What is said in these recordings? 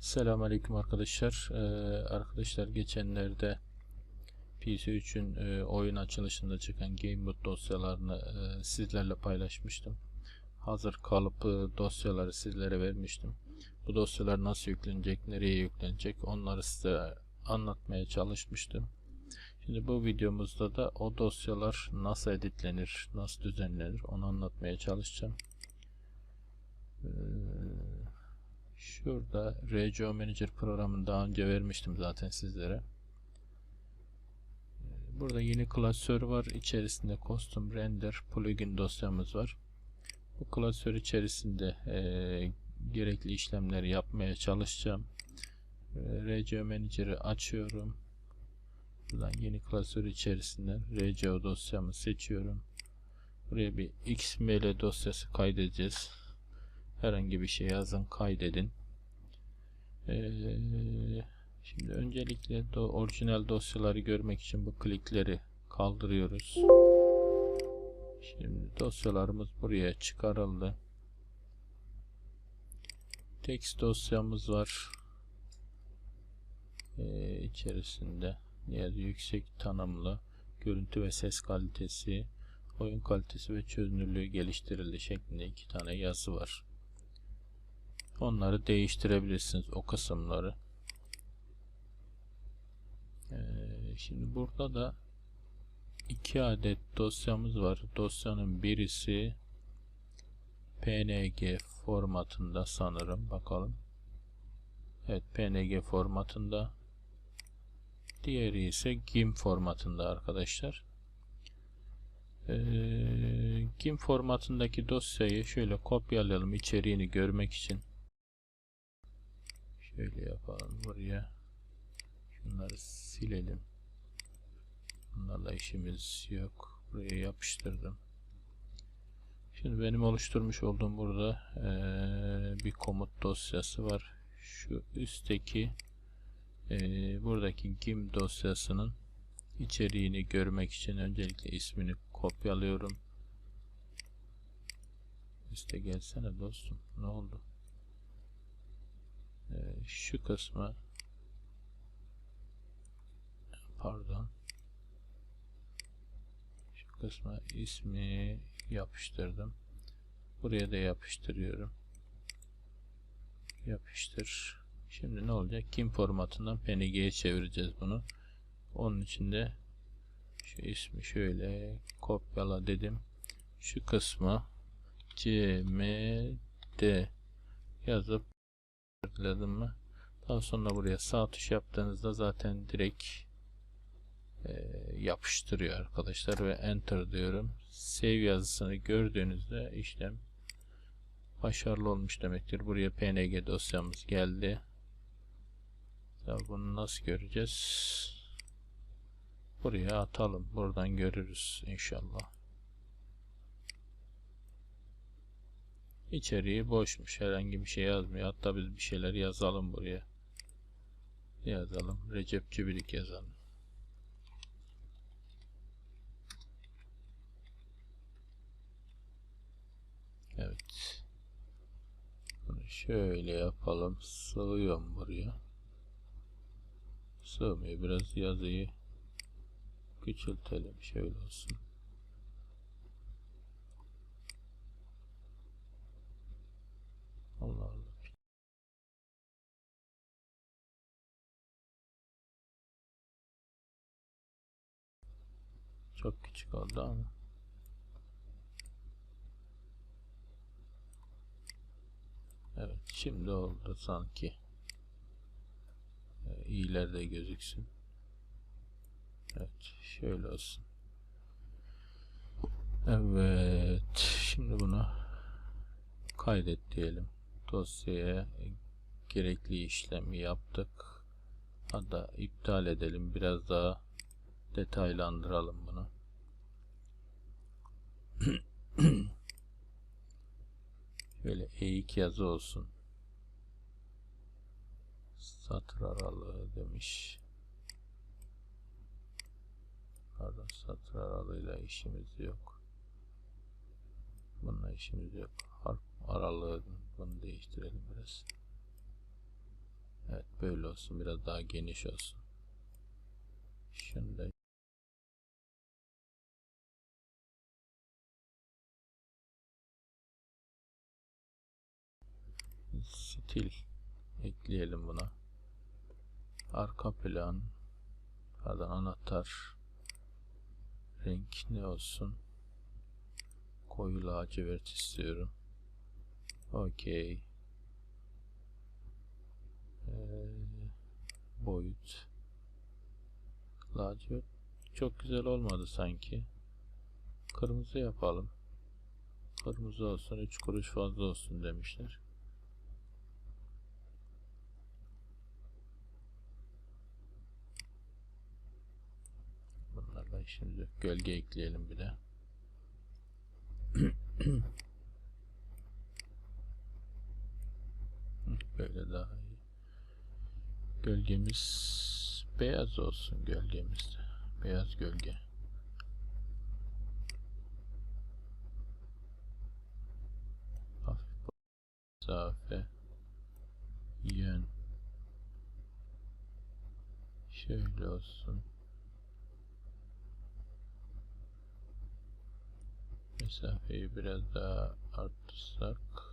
Selamünaleyküm arkadaşlar. Ee, arkadaşlar geçenlerde PC3'ün e, oyun açılışında çıkan Gamebot dosyalarını e, sizlerle paylaşmıştım. Hazır kalıplı dosyaları sizlere vermiştim. Bu dosyalar nasıl yüklenecek, nereye yüklenecek onları size anlatmaya çalışmıştım. Şimdi bu videomuzda da o dosyalar nasıl editlenir, nasıl düzenlenir onu anlatmaya çalışacağım. Ee, Şurada RGO Manager programını daha önce vermiştim zaten sizlere. Burada yeni klasör var. İçerisinde Custom Render plugin dosyamız var. Bu klasör içerisinde e, gerekli işlemleri yapmaya çalışacağım. E, RGO Manager'ı açıyorum. Buradan yeni klasör içerisinden RGO dosyamı seçiyorum. Buraya bir XML dosyası kaydedeceğiz. Herhangi bir şey yazın kaydedin. Ee, şimdi öncelikle do orijinal dosyaları görmek için bu klikleri kaldırıyoruz. Şimdi dosyalarımız buraya çıkarıldı. Text dosyamız var. Ee, içerisinde niyaz yüksek tanımlı görüntü ve ses kalitesi, oyun kalitesi ve çözünürlüğü geliştirildi şeklinde iki tane yazı var. Onları değiştirebilirsiniz o kısımları. Ee, şimdi burada da iki adet dosyamız var. Dosyanın birisi PNG formatında sanırım. Bakalım. Evet PNG formatında. Diğeri ise GIMP formatında arkadaşlar. Ee, GIMP formatındaki dosyayı şöyle kopyalayalım içeriğini görmek için. Şöyle yapalım buraya. Şunları silelim. Bunlarla işimiz yok. Buraya yapıştırdım. Şimdi benim oluşturmuş olduğum burada ee, bir komut dosyası var. Şu üstteki ee, buradaki gim dosyasının içeriğini görmek için öncelikle ismini kopyalıyorum. Üste gelsene dostum. Ne oldu? Ee, şu kısmı pardon şu kısma ismi yapıştırdım. Buraya da yapıştırıyorum. Yapıştır. Şimdi ne olacak? Kim formatından PNG'ye çevireceğiz bunu. Onun için de şu ismi şöyle kopyala dedim. Şu kısmı cmd yazıp tıkladım mı? Daha sonra buraya sağ tuş yaptığınızda zaten direkt e, yapıştırıyor arkadaşlar ve enter diyorum. Save yazısını gördüğünüzde işlem başarılı olmuş demektir. Buraya png dosyamız geldi. Ya bunu nasıl göreceğiz? Buraya atalım. Buradan görürüz inşallah. İçeriği boşmuş. Herhangi bir şey yazmıyor. Hatta biz bir şeyler yazalım buraya. Yazalım. Recep Cibilik yazalım. Evet. Bunu şöyle yapalım. Sığıyorum buraya. Sığmıyor. Biraz yazıyı küçültelim. Şöyle olsun. Allah Allah. Çok küçük oldu ama. Evet şimdi oldu sanki. Ee, iyilerde gözüksün. Evet şöyle olsun. Evet şimdi bunu kaydet diyelim dosyaya gerekli işlemi yaptık. Hatta iptal edelim. Biraz daha detaylandıralım bunu. Şöyle E2 yazı olsun. Satır aralığı demiş. Pardon satır aralığıyla işimiz yok. Bununla işimiz yok. Harf aralığı bunu değiştirelim biraz. böyle olsun. Biraz daha geniş olsun. Şunu da stil ekleyelim buna. Arka plan pardon anahtar renk ne olsun? Koyu lacivert istiyorum. Okey. Ee, boyut lacivert çok güzel olmadı sanki. Kırmızı yapalım. Kırmızı olsun 3 kuruş fazla olsun demişler. Bunlarla işimiz yok. Gölge ekleyelim bir de. Böyle daha iyi. Gölgemiz beyaz olsun gölgemizde. Beyaz gölge. Hafif mesafe yön şöyle olsun. Mesafeyi biraz daha arttırsak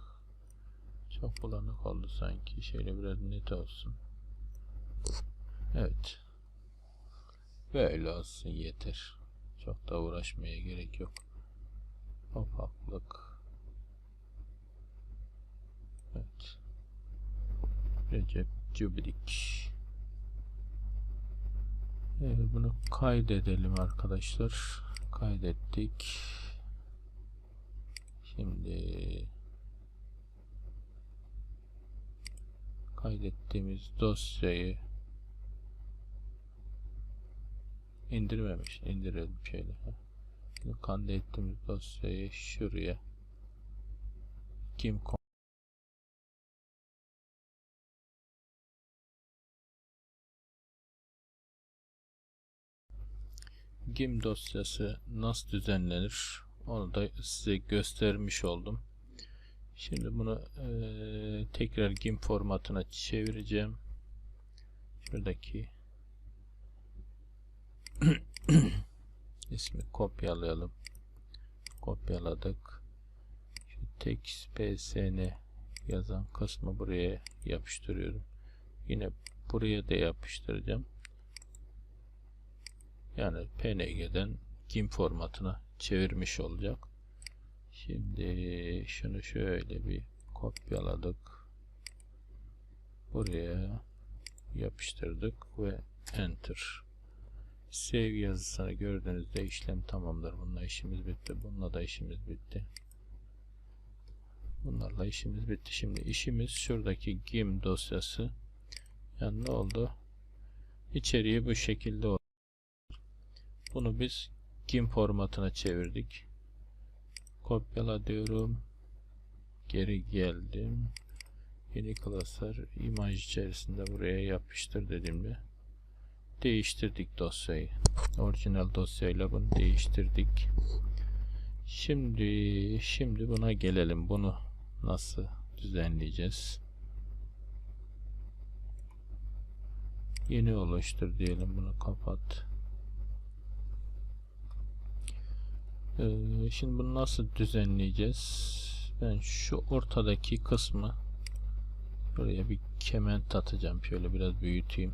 çok bulanık oldu sanki. Şöyle biraz net olsun. Evet. Böyle olsun yeter. Çok da uğraşmaya gerek yok. Opaklık. Evet. Recep Cübidik. Evet, bunu kaydedelim arkadaşlar. Kaydettik. Şimdi kaydettiğimiz dosyayı indirmemiş. indirelim şöyle. Şimdi kaydettiğimiz dosyayı şuraya kim GIM dosyası nasıl düzenlenir onu da size göstermiş oldum. Şimdi bunu eee, tekrar GIM formatına çevireceğim. Şuradaki ismi kopyalayalım. Kopyaladık. Şu text psn yazan kısmı buraya yapıştırıyorum. Yine buraya da yapıştıracağım. Yani PNG'den GIM formatına çevirmiş olacak. Şimdi şunu şöyle bir kopyaladık. Buraya yapıştırdık ve enter. Save yazısını gördüğünüzde işlem tamamdır. Bununla işimiz bitti. Bununla da işimiz bitti. Bunlarla işimiz bitti. Şimdi işimiz şuradaki GIM dosyası. Yani ne oldu? İçeriği bu şekilde oldu. Bunu biz GIM formatına çevirdik. Kopyala diyorum. Geri geldim. Yeni klasör imaj içerisinde buraya yapıştır dediğimde değiştirdik dosyayı. Orijinal dosyayla bunu değiştirdik. Şimdi şimdi buna gelelim. Bunu nasıl düzenleyeceğiz? Yeni oluştur diyelim bunu kapat. Ee, şimdi bunu nasıl düzenleyeceğiz? Ben şu ortadaki kısmı buraya bir kement atacağım. Şöyle biraz büyüteyim.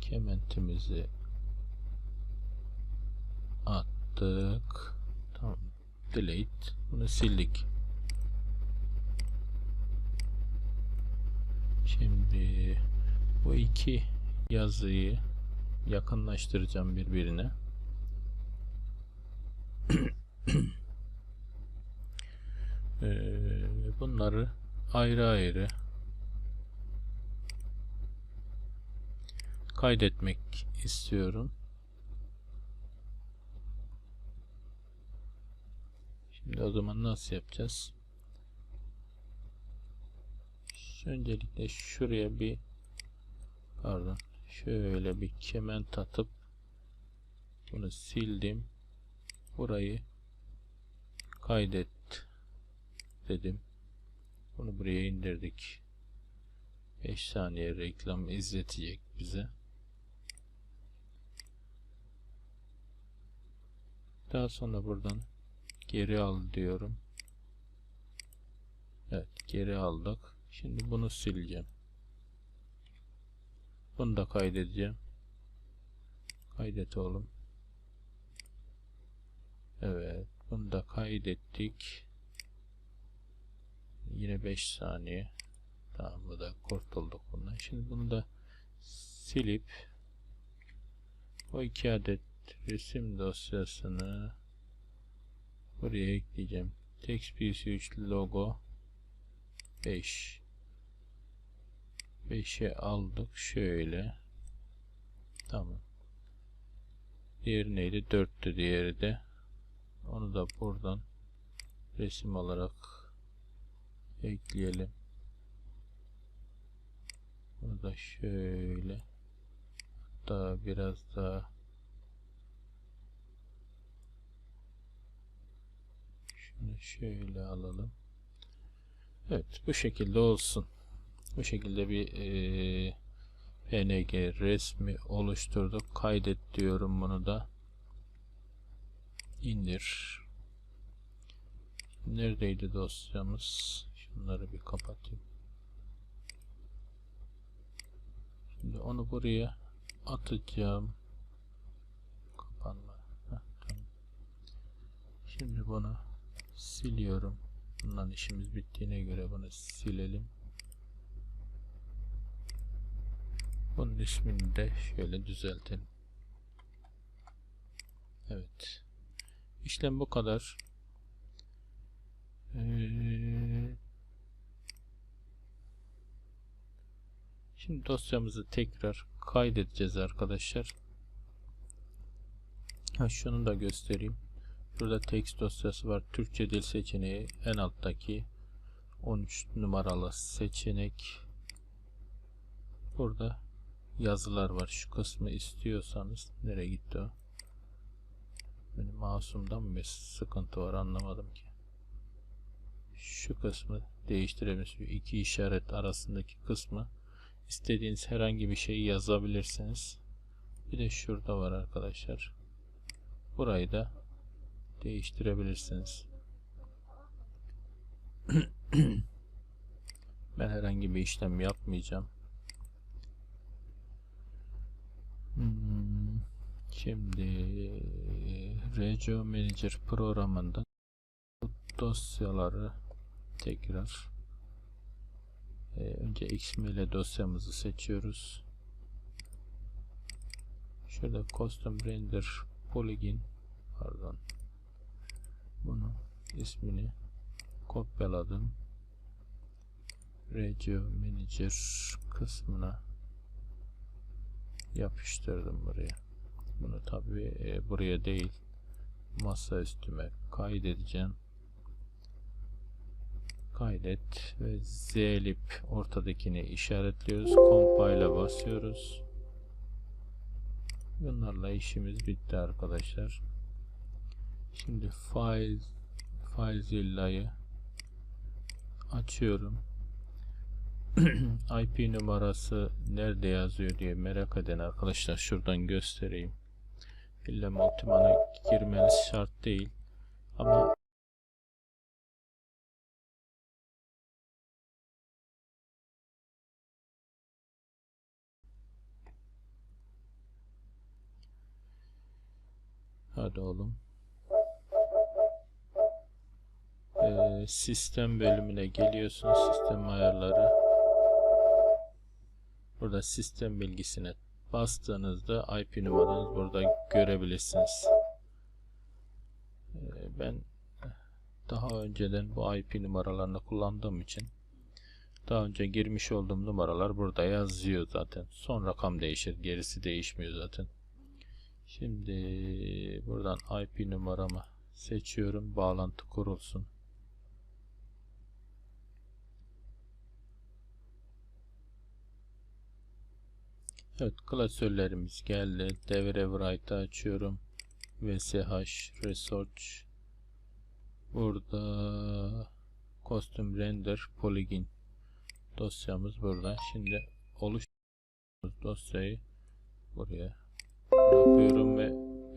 Kementimizi attık. Tamam. Delete. Bunu sildik. Şimdi bu iki yazıyı yakınlaştıracağım birbirine. Ee, bunları ayrı ayrı kaydetmek istiyorum. Şimdi o zaman nasıl yapacağız? Öncelikle şuraya bir pardon şöyle bir kement atıp bunu sildim. Burayı kaydet dedim. Bunu buraya indirdik. 5 saniye reklam izletecek bize. Daha sonra buradan geri al diyorum. Evet geri aldık. Şimdi bunu sileceğim. Bunu da kaydedeceğim. Kaydet oğlum. Evet bunu da kaydettik. Yine 5 saniye. Tamam bu da kurtulduk bundan. Şimdi bunu da silip o iki adet resim dosyasını buraya ekleyeceğim. TextPC3 logo 5 5'e aldık şöyle tamam diğeri neydi 4'tü diğeri de onu da buradan resim olarak ekleyelim bunu da şöyle hatta biraz daha şunu şöyle alalım Evet bu şekilde olsun. Bu şekilde bir e, PNG resmi oluşturduk. Kaydet diyorum bunu da. İndir. Neredeydi dosyamız? Şunları bir kapatayım. Şimdi onu buraya atacağım. Kapanma. Heh, tamam. Şimdi bunu siliyorum. Bundan işimiz bittiğine göre bunu silelim. Bunun ismini de şöyle düzeltelim. Evet. İşlem bu kadar. Ee, şimdi dosyamızı tekrar kaydedeceğiz arkadaşlar. Ha, şunu da göstereyim. Burada text dosyası var. Türkçe dil seçeneği en alttaki 13 numaralı seçenek. Burada yazılar var. Şu kısmı istiyorsanız nereye gitti o? Benim masumdan mı bir sıkıntı var anlamadım ki. Şu kısmı değiştirebilirsiniz. iki işaret arasındaki kısmı istediğiniz herhangi bir şeyi yazabilirsiniz. Bir de şurada var arkadaşlar. Burayı da değiştirebilirsiniz. ben herhangi bir işlem yapmayacağım. Hmm, Şimdi Regio Manager programında dosyaları tekrar e, önce XML dosyamızı seçiyoruz. Şurada Custom Render Polygon pardon bunu ismini kopyaladım. Regio Manager kısmına yapıştırdım buraya. Bunu tabi e, buraya değil masa üstüme kaydedeceğim. Kaydet ve zlib ortadakini işaretliyoruz. Compile'a basıyoruz. Bunlarla işimiz bitti arkadaşlar. Şimdi file FileZilla'yı açıyorum. IP numarası nerede yazıyor diye merak eden arkadaşlar şuradan göstereyim. İlla Multiman'a girmeniz şart değil. Ama Hadi oğlum. Ee, sistem bölümüne geliyorsun. Sistem ayarları. Burada sistem bilgisine bastığınızda IP numaranızı burada görebilirsiniz. Ee, ben daha önceden bu IP numaralarını kullandığım için daha önce girmiş olduğum numaralar burada yazıyor zaten. Son rakam değişir. Gerisi değişmiyor zaten. Şimdi buradan IP numaramı seçiyorum. Bağlantı kurulsun. Evet klasörlerimiz geldi. Devre write'ı açıyorum. VSH Research Burada Custom Render Polygon dosyamız burada. Şimdi oluşturduğumuz dosyayı buraya bırakıyorum ve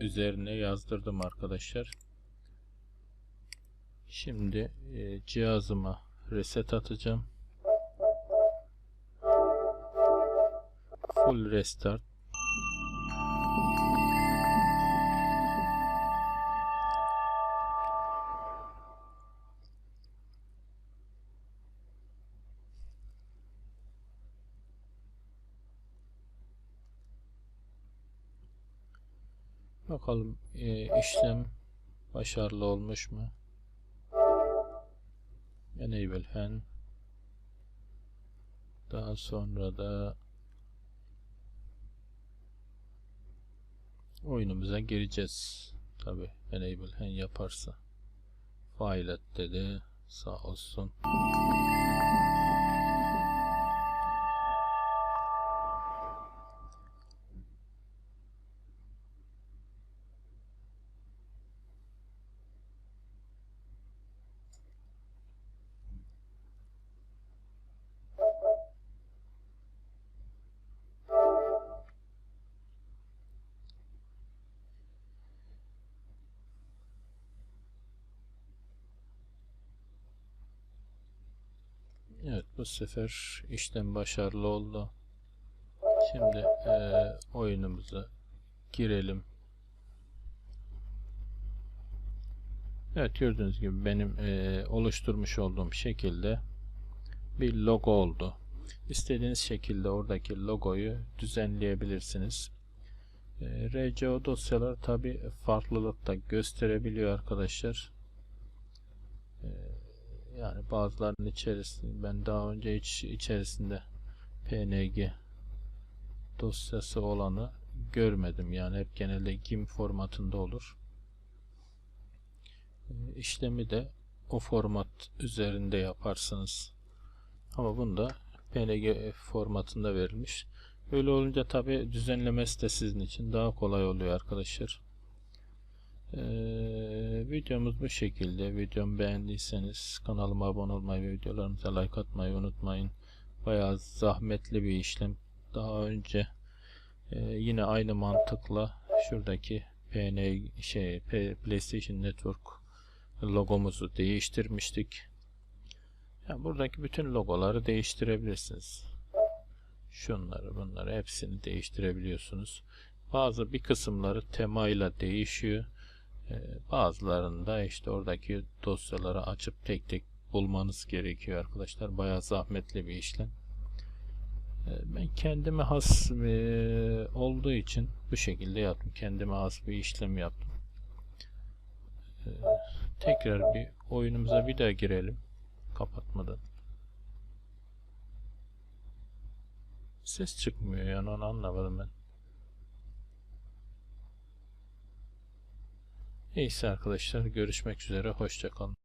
üzerine yazdırdım arkadaşlar. Şimdi e, cihazıma reset atacağım. Full restart. Bakalım e, işlem başarılı olmuş mu? Enable hen. Daha sonra da oyunumuza gireceğiz. Tabi enable hen yaparsa. File et dedi. Sağ olsun. Bu sefer işlem başarılı oldu. Şimdi eee, oyunumuza girelim. Evet gördüğünüz gibi benim eee, oluşturmuş olduğum şekilde bir logo oldu. İstediğiniz şekilde oradaki logoyu düzenleyebilirsiniz. Eee, RCO dosyalar tabi farklılık da gösterebiliyor arkadaşlar. Eee, yani bazılarının içerisinde ben daha önce hiç içerisinde PNG dosyası olanı görmedim. Yani hep genelde GIMP formatında olur. Ee, İşlemi de o format üzerinde yaparsınız. Ama bunda PNG formatında verilmiş. Böyle olunca tabi düzenlemesi de sizin için daha kolay oluyor arkadaşlar. Ee, videomuz bu şekilde. Videomu beğendiyseniz kanalıma abone olmayı ve videolarımıza like atmayı unutmayın. Bayağı zahmetli bir işlem. Daha önce e, yine aynı mantıkla şuradaki PN şey PlayStation Network logomuzu değiştirmiştik. Yani buradaki bütün logoları değiştirebilirsiniz. Şunları bunları hepsini değiştirebiliyorsunuz. Bazı bir kısımları temayla değişiyor. Ee, Bazılarında işte oradaki dosyaları açıp tek tek bulmanız gerekiyor arkadaşlar. Bayağı zahmetli bir işlem. Ee, Ben kendime has e, olduğu için bu şekilde yaptım. Kendime has bir işlem yaptım. Ee, Tekrar bir oyunumuza bir daha girelim. Kapatmadan. Ses çıkmıyor yani onu anlamadım ben. Neyse arkadaşlar görüşmek üzere hoşçakalın.